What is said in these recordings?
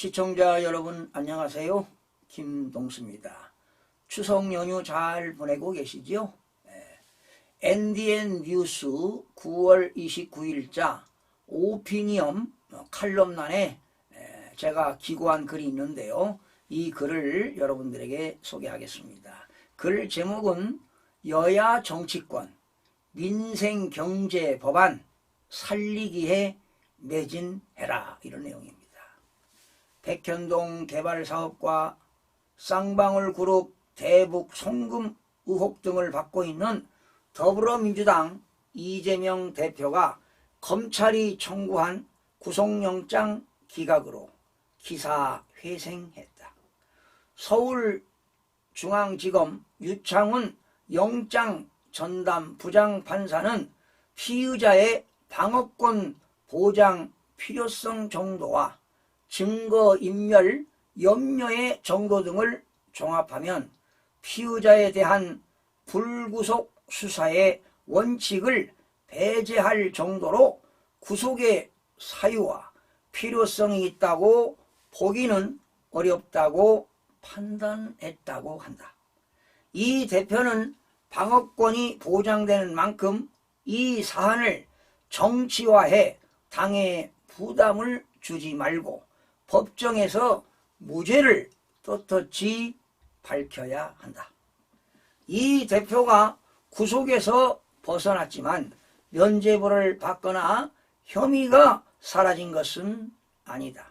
시청자 여러분 안녕하세요. 김동수입니다. 추석 연휴 잘 보내고 계시지요? 예. NDN 뉴스 9월 29일자 오피니엄 칼럼란에 예, 제가 기고한 글이 있는데요. 이 글을 여러분들에게 소개하겠습니다. 글 제목은 여야 정치권 민생 경제 법안 살리기에 매진해라 이런 내용입니다. 백현동 개발사업과 쌍방울 그룹 대북 송금 의혹 등을 받고 있는 더불어민주당 이재명 대표가 검찰이 청구한 구속영장 기각으로 기사 회생했다. 서울중앙지검 유창훈 영장 전담 부장판사는 피의자의 방어권 보장 필요성 정도와 증거 인멸 염려의 정도 등을 종합하면 피의자에 대한 불구속 수사의 원칙을 배제할 정도로 구속의 사유와 필요성이 있다고 보기는 어렵다고 판단했다고 한다. 이 대표는 방어권이 보장되는 만큼 이 사안을 정치화해 당에 부담을 주지 말고 법정에서 무죄를 떳떳이 밝혀야 한다. 이 대표가 구속에서 벗어났지만 면죄부를 받거나 혐의가 사라진 것은 아니다.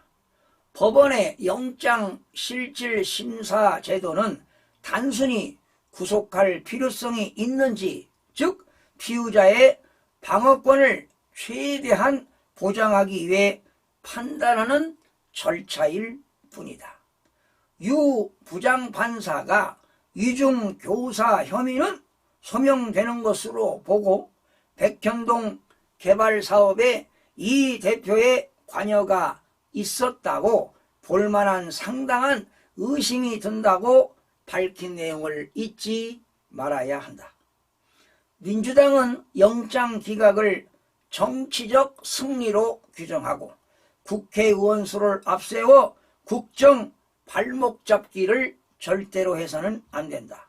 법원의 영장 실질 심사 제도는 단순히 구속할 필요성이 있는지, 즉 피의자의 방어권을 최대한 보장하기 위해 판단하는 절차일 뿐이다. 유 부장판사가 이중 교사 혐의는 소명되는 것으로 보고 백현동 개발 사업에 이 대표의 관여가 있었다고 볼만한 상당한 의심이 든다고 밝힌 내용을 잊지 말아야 한다. 민주당은 영장 기각을 정치적 승리로 규정하고 국회의원 수를 앞세워 국정 발목 잡기를 절대로 해서는 안 된다.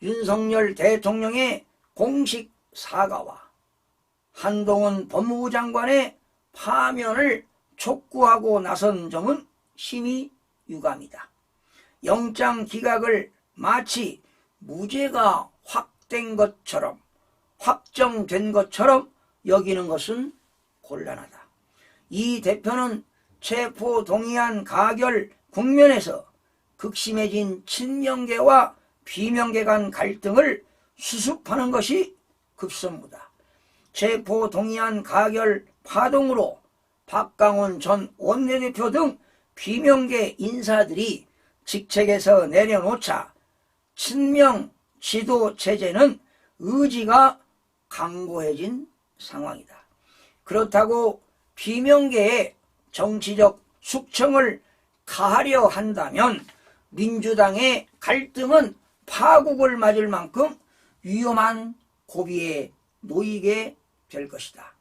윤석열 대통령의 공식 사과와 한동훈 법무부 장관의 파면을 촉구하고 나선 점은 심히 유감이다. 영장 기각을 마치 무죄가 확된 것처럼 확정된 것처럼 여기는 것은 곤란하다. 이 대표는 체포 동의안 가결 국면에서 극심해진 친명계와 비명계 간 갈등을 수습하는 것이 급선무다. 체포 동의안 가결 파동으로 박강원 전 원내대표 등 비명계 인사들이 직책에서 내려놓자 친명 지도 체제는 의지가 강고해진 상황이다. 그렇다고 비명계의 정치적 숙청을 가하려 한다면 민주당의 갈등은 파국을 맞을 만큼 위험한 고비에 놓이게 될 것이다.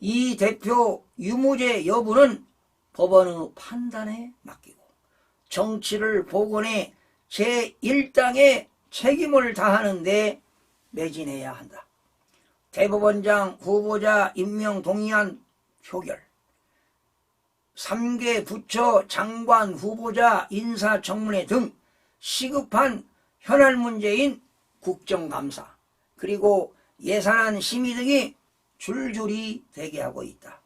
이 대표 유무죄 여부는 법원의 판단에 맡기고 정치를 복원해 제1당의 책임을 다하는데 매진해야 한다. 대법원장 후보자 임명 동의안 표결 3개 부처 장관 후보자 인사청문회 등 시급한 현안 문제인 국정감사 그리고 예산안 심의 등이 줄줄이 대기하고 있다.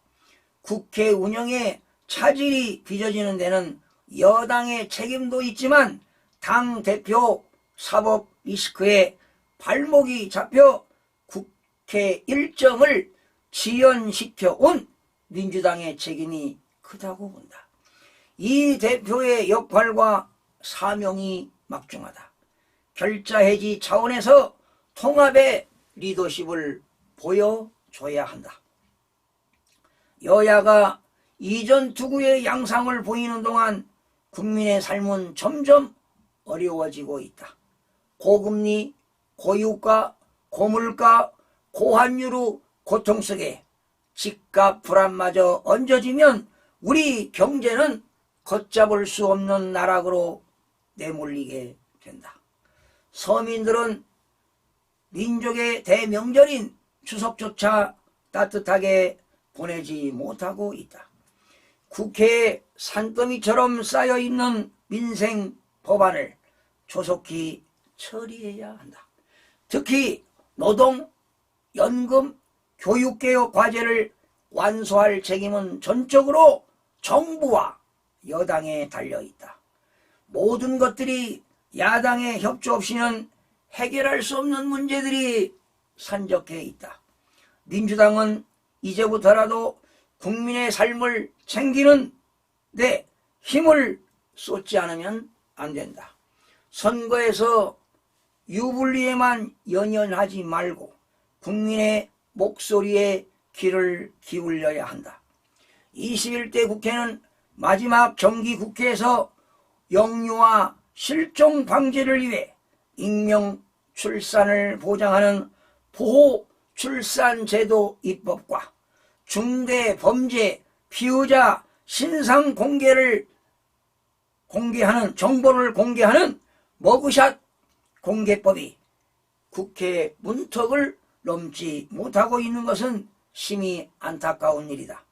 국회 운영에 차질이 빚어지는 데는 여당의 책임도 있지만 당 대표 사법 리스크에 발목이 잡혀 국회 일정을 지연시켜 온 민주당의 책임이 크다고 본다. 이 대표의 역할과 사명이 막중하다. 결자 해지 차원에서 통합의 리더십을 보여줘야 한다. 여야가 이전 투구의 양상을 보이는 동안 국민의 삶은 점점 어려워지고 있다. 고금리, 고유가, 고물가, 고환율로 고통 속에 집값 불안마저 얹어지면 우리 경제는 걷잡을 수 없는 나락으로 내몰리게 된다. 서민들은 민족의 대명절인 추석조차 따뜻하게 보내지 못하고 있다. 국회에 산더미처럼 쌓여있는 민생 법안을 조속히 처리해야 한다. 특히 노동, 연금, 교육개혁 과제를 완수할 책임은 전적으로 정부와 여당에 달려있다. 모든 것들이 야당의 협조 없이는 해결할 수 없는 문제들이 산적해 있다. 민주당은 이제부터라도 국민의 삶을 챙기는 데 힘을 쏟지 않으면 안 된다. 선거에서 유불리에만 연연하지 말고 국민의 목소리에 귀를 기울여야 한다. 21대 국회는 마지막 정기 국회에서 영유아 실종 방지를 위해 익명 출산을 보장하는 보호 출산 제도 입법과 중대 범죄 피의자 신상 공개를 공개하는 정보를 공개하는 머그샷 공개법이 국회 문턱을 넘지 못하고 있는 것은 심히 안타까운 일이다.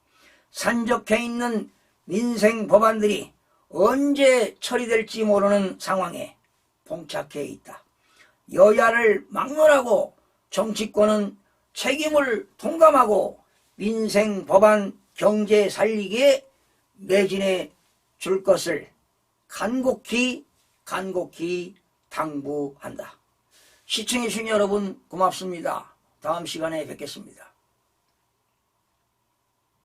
산적해 있는 민생 법안들이 언제 처리될지 모르는 상황에 봉착해 있다. 여야를 막론하고 정치권은 책임을 통감하고 민생 법안 경제 살리기에 매진해 줄 것을 간곡히 간곡히 당부한다. 시청해주신 여러분 고맙습니다. 다음 시간에 뵙겠습니다.